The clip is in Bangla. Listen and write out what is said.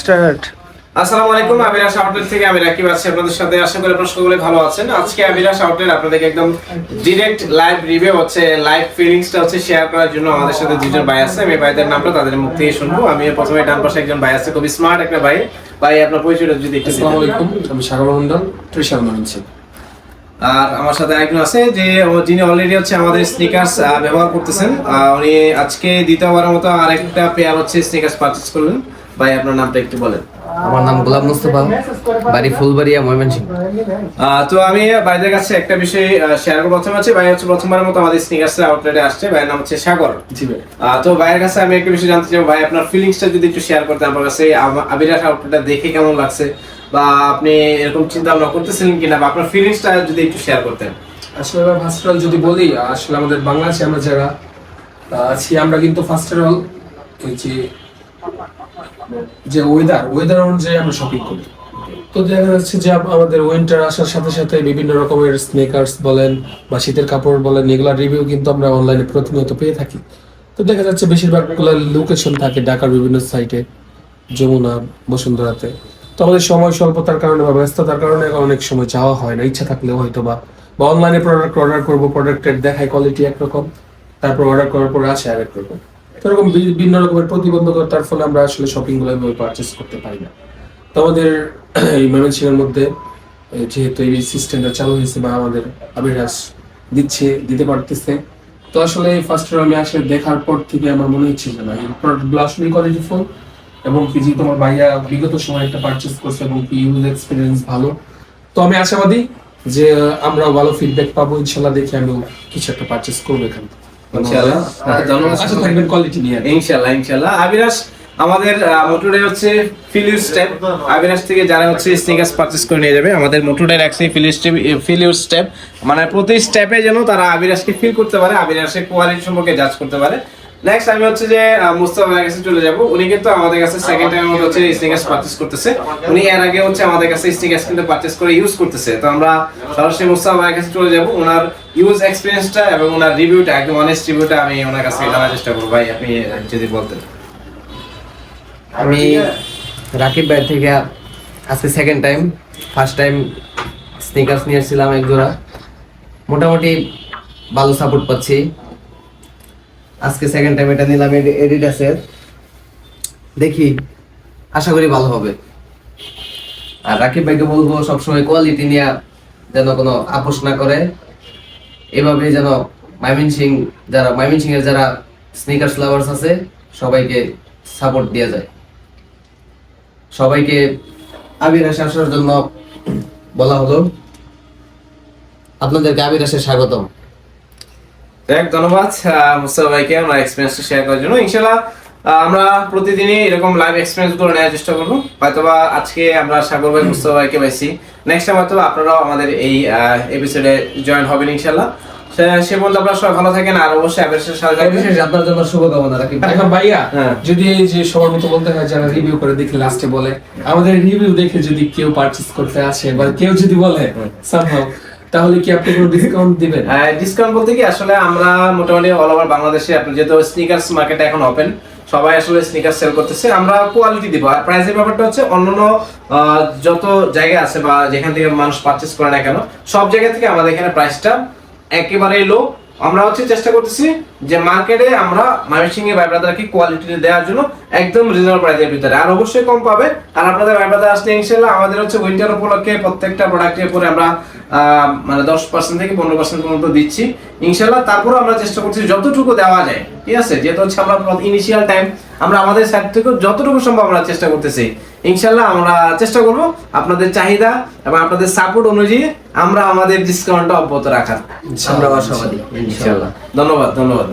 স্টার্ট। আসসালামু আলাইকুম আবিরাস আউটলেট থেকে আমি রাকিব আছি আপনাদের সাথে। আশা করি আপনারা সকলে ভালো আছেন। আজকে আবিরাস আউটলেট আপনাদেরকে একদম ডিরেক্ট লাইভ রিভিউ হচ্ছে লাইভ ফিলিংসটা হচ্ছে শেয়ার করার জন্য আমাদের সাথে দুজন ভাই আছে। আমি ভাইদের নামটা তাদের মুখ থেকে শুনব। আমি প্রথমে ডান পাশে একজন ভাই আছে খুবই স্মার্ট একটা ভাই। ভাই আপনার পরিচয়টা যদি একটু আসসালামু আলাইকুম আমি সাগর মন্ডল ত্রিশাল মানছি আর আমার সাথে একজন আছে যে যিনি অলরেডি হচ্ছে আমাদের স্নিকার্স ব্যবহার করতেছেন। উনি আজকে দ্বিতীয়বারের মতো আরেকটা পেয়ার হচ্ছে স্নিকার্স পারচেজ করলেন। ভাই আপনার নামটা একটু বলেন। আমার নাম গোলাম মুস্তফা বাড়ি ফুলবাড়িয়া ময়মনসিংহ। আহ, তো আমি ভাইদের কাছে একটা বিষয় শেয়ার করব। প্রথমে হচ্ছে ভাই হচ্ছে প্রথমবারের মতো আমাদের স্নিকার্স আউটলেটে আসছে। ভাইয়ের নাম হচ্ছে সাগর। জি ভাই। তো ভাইয়ের কাছে আমি একটা বিষয় জানতে চাই ভাই আপনার ফিলিংসটা যদি একটু শেয়ার করতেন আমার কাছে আবিরাস আউটলেটটা দেখে কেমন লাগছে? বা আপনি এরকম চিন্তা ভাবনা করতেছিলেন কিনা? বা আপনার ফিলিংসটা যদি একটু শেয়ার করতেন। আসলে এবার ফার্স্ট অল যদি বলি আসলে আমাদের বাংলাদেশে আমরা যারা আহ, আছি আমরা কিন্তু ফার্স্ট অল ওই যে যে ওয়েদার ওয়েদার অনুযায়ী আমরা শপিং করি। তো দেখা যাচ্ছে যে আমাদের উইন্টার আসার সাথে সাথে বিভিন্ন রকমের স্নেকার্স বলেন বা শীতের কাপড় বলেন, এগুলোর রিভিউ কিন্তু আমরা অনলাইনে প্রতিনিয়ত পেয়ে থাকি। তো দেখা যাচ্ছে বেশিরভাগগুলো লোকেশন থাকে ঢাকার বিভিন্ন সাইটে যমুনা, বসুন্ধরাতে। তো আমাদের সময় স্বল্পতার কারণে বা ব্যস্ততার কারণে অনেক সময় যাওয়া হয় না, ইচ্ছা থাকলেও হয়তো বা। অনলাইনে প্রোডাক্ট অর্ডার করব প্রোডাক্টের দেখায় কোয়ালিটি একরকম, তারপর অর্ডার করার পরে আসে আরেক রকম। এরকম বিভিন্ন রকমের প্রতিবন্ধকতার ফলে আমরা আসলে শপিংগুলো পারচেস করতে পারি না। তো আমাদের এই ময়মনসিংহের মধ্যে যেহেতু এই সিস্টেমটা চালু হয়েছে বা আমাদের আবিরাস দিচ্ছে, দিতে পারতেছে, তো আসলে ফার্স্ট আমি আসলে দেখার পর থেকে আমার মনে হচ্ছে যে না, এই প্রোডাক্টগুলো আসলে কোয়ালিটি ফুল এবং কি যে তোমার ভাইয়া বিগত সময় একটা পারচেস করছে এবং কি ইউজ এক্সপিরিয়েন্স ভালো, তো আমি আশাবাদী যে আমরা ভালো ফিডব্যাক পাবো, ইনশাল্লাহ দেখে আমি কিছু একটা পারচেস করব এখান থেকে। ইনশাআল্লাহ। আশা থাকবেন কোয়ালিটি নিয়ে। ইনশাল্লাহ ইনশাল্লাহ আবিরাস আমাদের মোটরের হচ্ছে ফিলিউস স্টেপ আবিরাস থেকে যারা হচ্ছে স্নিকার্স পারচেস করে নিয়ে যাবে আমাদের মোটরে রাখছে ফিলিউস স্টেপ ফিলিউস স্টেপ মানে প্রতি স্টেপে যেন তারা আবিরাসকে ফিল করতে পারে আবিরাসের কোয়ালিটি সম্পর্কে জাজ করতে পারে। নেক্সট আমি হচ্ছে যে মুস্তাফা কাছে চলে যাব। উনি কিন্তু আমাদের কাছে সেকেন্ড টাইম হচ্ছে স্নিকার্স করতেছে। উনি এর আগে হচ্ছে আমাদের কাছে স্নিকার্স কিন্তু করে ইউজ করতেছে। তো আমরা সরাসরি কাছে চলে ওনার ইউজ এক্সপিরিয়েন্সটা এবং ওনার রিভিউটা একদম অনেস্ট রিভিউটা আমি ওনার কাছ জানার চেষ্টা করব। ভাই, আপনি যদি বলতেন। আমি রাকিব ভাই থেকে আজকে second time first time sneakers নিয়ে এসেছিলাম এক মোটামুটি ভালো সাপোর্ট পাচ্ছি। আজকে সেকেন্ড টাইম এটা নিলাম এডিডাসের দেখি, আশা করি ভালো হবে। আর রাকিব ভাইকে বলব, সবসময় কোয়ালিটি নিয়ে যেন কোনো আপোষ না করে। এভাবে যেন মাইমিন সিং যারা মাইমিন সিং এর যারা স্নিকার্স লাভার্স আছে, সবাইকে সাপোর্ট দেওয়া যায়। সবাইকে আবির আসে আসার জন্য বলা হলো। আপনাদেরকে আবির আসে স্বাগতম। যাক ধন্যবাদ মুস্তাফা ভাইকে আমার এক্সপিরিয়েন্সটা শেয়ার করার জন্য ইনশাল্লাহ আমরা প্রতিদিনই এরকম লাইভ এক্সপিরিয়েন্সগুলো নেওয়ার চেষ্টা করব হয়তোবা আজকে আমরা সাগর ভাই মুস্তাফা ভাইকে পাইছি নেক্সট টাইম হয়তো আপনারাও আমাদের এই এপিসোডে জয়েন হবেন ইনশাল্লাহ সে- পর্যন্ত আপনারা সবাই ভালো থাকেন আর অবশ্যই অ্যাপের সাথে থাকবেন। আপনার জন্য শুভকামনা ভাই। এখন ভাইয়া হ্যাঁ। যদি এই যে সবার মতো বলতে হয় যারা রিভিউ করে দেখে লাস্টে বলে আমাদের রিভিউ দেখে যদি কেউ পারচেজ করতে আসে বা কেউ যদি বলে somehow, তাহলে কি আপনি কোনো ডিসকাউন্ট দিবেন? ডিসকাউন্ট বলতে কি, আসলে আমরা মোটামুটি অল ওভার বাংলাদেশে আপনি যেহেতু স্নিকার্স মার্কেট এখন ওপেন সবাই আসলে স্নিকার সেল করতেছে। আমরা কোয়ালিটি দিব। আর প্রাইসের ব্যাপারটা হচ্ছে অন্যান্য যত জায়গা আছে বা যেখান থেকে মানুষ পারচেস করে না কেন, সব জায়গা থেকে আমাদের এখানে প্রাইসটা একেবারেই লো আমরা হচ্ছে চেষ্টা করতেছি যে মার্কেটে আমরা ময়মনসিংহ এর ভাই ব্রাদারকে কোয়ালিটি দেওয়ার জন্য একদম রিজনেবল প্রাইসের ভিতরে। আর অবশ্যই কম পাবে। আর আপনাদের ভাই ব্রাদার আসলে ইনশাল্লাহ আমাদের হচ্ছে উইন্টার উপলক্ষে প্রত্যেকটা প্রোডাক্টের উপরে আমরা মানে দশ পার্সেন্ট থেকে পনেরো পার্সেন্ট পর্যন্ত দিচ্ছি। ইনশাল্লাহ তারপরে আমরা চেষ্টা করছি যতটুকু দেওয়া যায় ঠিক আছে? যেহেতু হচ্ছে আমরা ইনিশিয়াল টাইম আমরা আমাদের সাইড থেকে যতটুকু সম্ভব আমরা চেষ্টা করতেছি। ইনশাল্লাহ আমরা চেষ্টা করব আপনাদের চাহিদা এবং আপনাদের সাপোর্ট অনুযায়ী আমরা আমাদের ডিসকাউন্টটা অব্যাহত রাখার। আমরা আশাবাদী। ইনশাল্লাহ ধন্যবাদ ধন্যবাদ।